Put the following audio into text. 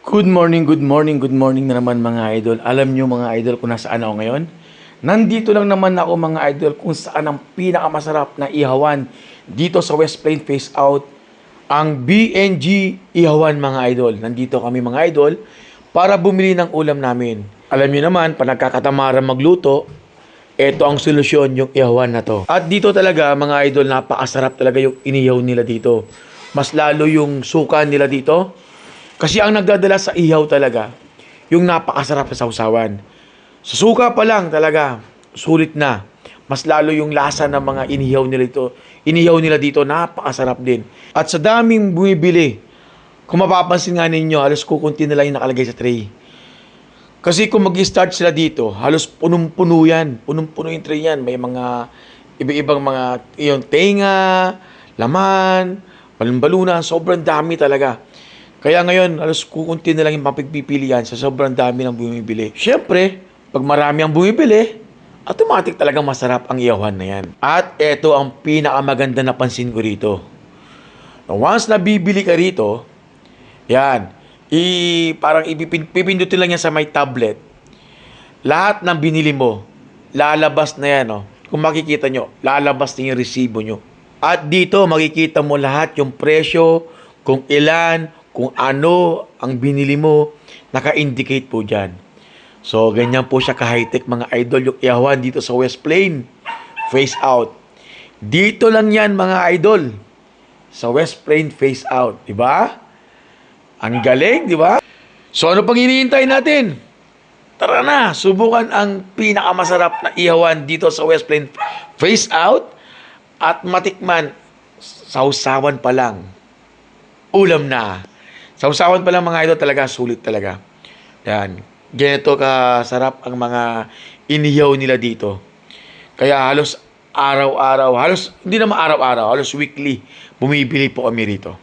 Good morning, good morning, good morning na naman mga idol. Alam nyo mga idol kung nasaan ako ngayon? Nandito lang naman ako mga idol kung saan ang pinakamasarap na ihawan dito sa West Plain Face Out ang BNG Ihawan mga idol. Nandito kami mga idol para bumili ng ulam namin. Alam nyo naman, pag nagkakatamaran magluto, ito ang solusyon yung ihawan na to. At dito talaga mga idol, napakasarap talaga yung inihaw nila dito. Mas lalo yung suka nila dito. Kasi ang nagdadala sa ihaw talaga, yung napakasarap na sausawan. Sa suka pa lang talaga, sulit na. Mas lalo yung lasa ng mga inihaw nila dito. Inihaw nila dito, napakasarap din. At sa daming bumibili, kung mapapansin nga ninyo, halos kukunti na lang yung nakalagay sa tray. Kasi kung mag-start sila dito, halos punong-puno yan. Punong-puno yung tray yan. May mga iba-ibang mga yung tenga, laman, balon-balunan, sobrang dami talaga. Kaya ngayon, halos kukunti na lang yung mapagpipilian sa sobrang dami ng bumibili. Siyempre, pag marami ang bumibili, automatic talagang masarap ang iyawan na yan. At ito ang pinakamaganda na pansin ko rito. Once na bibili ka rito, yan, i, parang ipipin- pipindutin lang yan sa may tablet. Lahat ng binili mo, lalabas na yan. Oh. Kung makikita nyo, lalabas na yung resibo nyo. At dito, makikita mo lahat yung presyo, kung ilan, kung ano ang binili mo, naka-indicate po dyan. So, ganyan po siya ka-high-tech mga idol yung ihawan dito sa West Plain. Face out. Dito lang yan mga idol. Sa West Plain face out. Di ba? Ang galing, di ba? So, ano pang hinihintay natin? Tara na, subukan ang pinakamasarap na ihawan dito sa West Plain face out at matikman sausawan pa lang. Ulam na. Sausawan pa lang mga idol talaga, sulit talaga. Yan. Ganito kasarap ang mga inihaw nila dito. Kaya halos araw-araw, halos hindi naman araw-araw, halos weekly, bumibili po kami rito.